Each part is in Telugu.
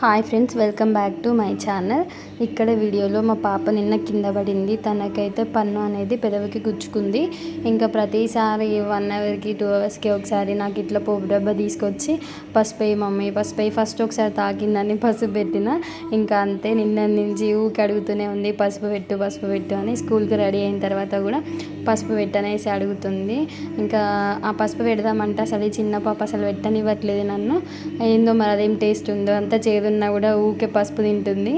Hi friends welcome back to my channel. ఇక్కడ వీడియోలో మా పాప నిన్న కింద పడింది. తనకైతే పన్ను అనేది పెదవికి గుచ్చుకుంది. ఇంకా ప్రతిసారి వన్ అవర్కి టూ అవర్స్కి ఒకసారి నాకు ఇట్లా పోపు డబ్బా తీసుకొచ్చి పసుపు మమ్మీ పసుపు ఫస్ట్ ఒకసారి తాకిందని పసుపు పెట్టిన. ఇంకా అంతే నిన్న నుంచి ఊకి అడుగుతూనే ఉంది పసుపు పెట్టు పసుపు పెట్టు అని. స్కూల్కి రెడీ అయిన తర్వాత కూడా పసుపు పెట్టనేసి అడుగుతుంది. ఇంకా ఆ పసుపు పెడదామంటే అసలు చిన్న పాప అసలు పెట్టనివ్వట్లేదు నన్ను. ఏందో మరి అదేం టేస్ట్ ఉందో అంతా చేదున్నా కూడా ఊకే పసుపు తింటుంది.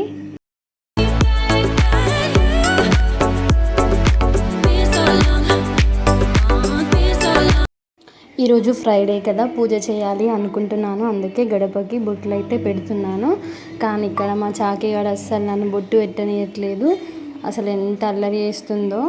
ఈరోజు ఫ్రైడే కదా పూజ చేయాలి అనుకుంటున్నాను. అందుకే గడపకి బొట్లు అయితే పెడుతున్నాను. కానీ ఇక్కడ మా చాకీగాడ అస్సలు నన్ను బొట్టు పెట్టనియట్లేదు. అసలు ఎంత అల్లరి చేస్తుందో.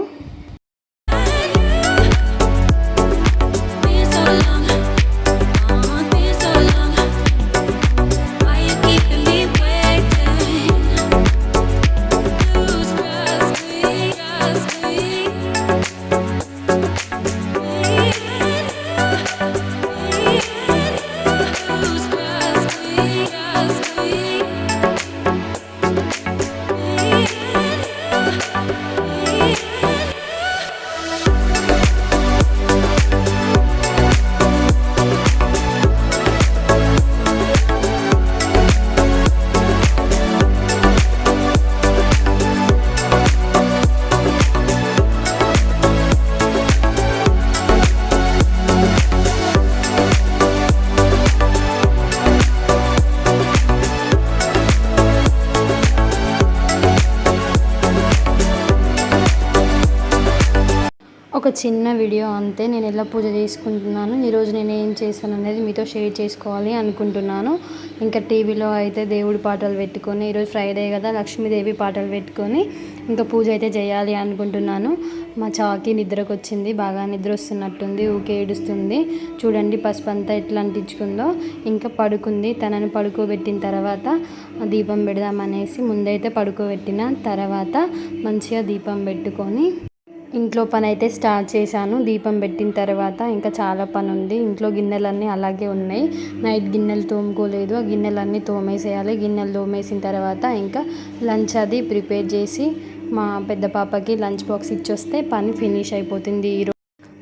ఒక చిన్న వీడియో అంతే నేను ఎలా పూజ చేసుకుంటున్నాను ఈరోజు నేను ఏం చేశాను అనేది మీతో షేర్ చేసుకోవాలి అనుకుంటున్నాను. ఇంకా టీవీలో అయితే దేవుడి పాటలు పెట్టుకొని ఈరోజు ఫ్రైడే కదా లక్ష్మీదేవి పాటలు పెట్టుకొని ఇంకా పూజ అయితే చేయాలి అనుకుంటున్నాను. మా చాకి నిద్రకు వచ్చింది బాగా నిద్ర వస్తున్నట్టుంది ఊకే ఏడుస్తుంది. చూడండి పసుపు అంతా ఎట్లా అంటించుకుందో ఇంకా పడుకుంది తనని పడుకోబెట్టిన తర్వాత దీపం పెడదామనేసి ముందైతే పడుకోబెట్టిన తర్వాత మంచిగా దీపం పెట్టుకొని ఇంట్లో పని అయితే స్టార్ట్ చేశాను. దీపం పెట్టిన తర్వాత ఇంకా చాలా పని ఉంది ఇంట్లో గిన్నెలన్నీ అలాగే ఉన్నాయి. నైట్ గిన్నెలు తోముకోలేదు. ఆ గిన్నెలన్నీ తోమేసేయాలి. గిన్నెలు తోమేసిన తర్వాత ఇంకా లంచ్ అది ప్రిపేర్ చేసి మా పెద్ద పాపకి లంచ్ బాక్స్ ఇచ్చొస్తే పని ఫినిష్ అయిపోతుంది ఈరోజు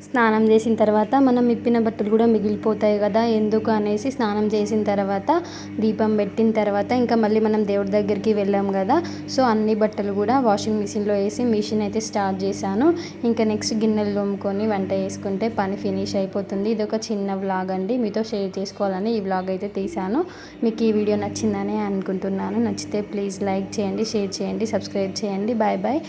స్నానం చేసిన తర్వాత మనం ఇప్పిన బట్టలు కూడా మిగిలిపోతాయి కదా ఎందుకు అనేసి స్నానం చేసిన తర్వాత దీపం పెట్టిన తర్వాత ఇంకా మళ్ళీ మనం దేవుడి దగ్గరికి వెళ్ళాం కదా. సో అన్ని బట్టలు కూడా వాషింగ్ మిషన్లో వేసి మిషన్ అయితే స్టార్ట్ చేశాను. ఇంకా నెక్స్ట్ గిన్నెలు తోముకొని వంట చేసుకుంటే పని ఫినిష్ అయిపోతుంది. ఇది ఒక చిన్న వ్లాగ్ అండి. మీతో షేర్ చేసుకోవాలని ఈ వ్లాగ్ అయితే తీశాను. మీకు ఈ వీడియో నచ్చిందని అనుకుంటున్నాను. నచ్చితే ప్లీజ్ లైక్ చేయండి షేర్ చేయండి సబ్స్క్రైబ్ చేయండి. Bye bye